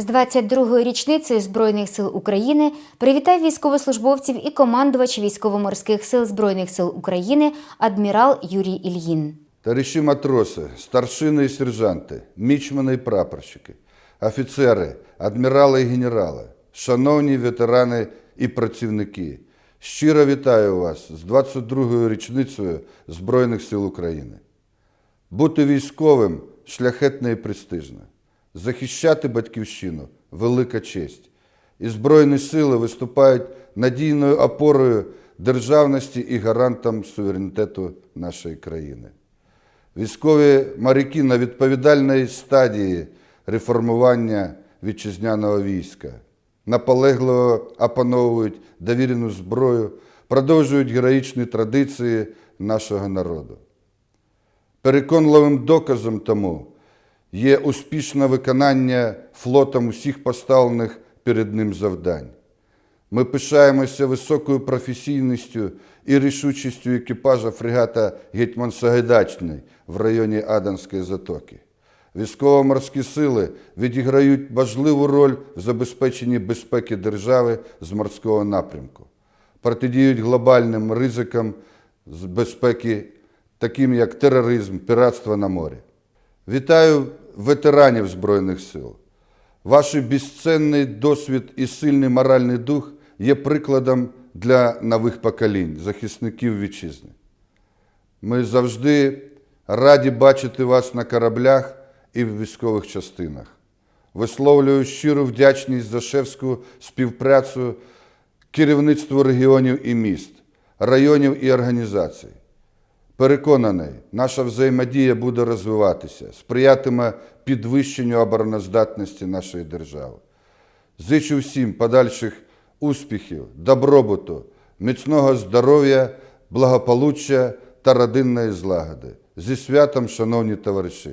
З 22-ї річницею Збройних сил України привітав військовослужбовців і командувач військово-морських сил Збройних сил України адмірал Юрій Ільїн. Товариші матроси, старшини і сержанти, мічмани і прапорщики, офіцери, адмірали і генерали, шановні ветерани і працівники, щиро вітаю вас з 22-ю річницею Збройних сил України. Бути військовим шляхетно і престижно, захищати батьківщину велика честь. І Збройні сили виступають надійною опорою державності і гарантом суверенітету нашої країни. Військові моряки на відповідальній стадії реформування вітчизняного війська, наполегливо опановують довірену зброю, продовжують героїчні традиції нашого народу. Переконливим доказом тому є успішне виконання флотом усіх поставлених перед ним завдань. Ми пишаємося високою професійністю і рішучістю екіпажа фрегата Гетьман Сагайдачний в районі Аданської затоки. Військово-морські сили відіграють важливу роль в забезпеченні безпеки держави з морського напрямку, протидіють глобальним ризикам з безпеки, таким як тероризм, піратство на морі. Вітаю ветеранів Збройних сил. Ваш безцінний досвід і сильний моральний дух є прикладом для нових поколінь, захисників вітчизни. Ми завжди раді бачити вас на кораблях і в військових частинах. Висловлюю щиру вдячність за шефську співпрацю керівництву регіонів і міст, районів і організацій. Переконаний, наша взаємодія буде розвиватися, сприятиме підвищенню обороноздатності нашої держави. Зичу всім подальших успіхів, добробуту, міцного здоров'я, благополуччя та родинної злагоди. Зі святом, шановні товариші!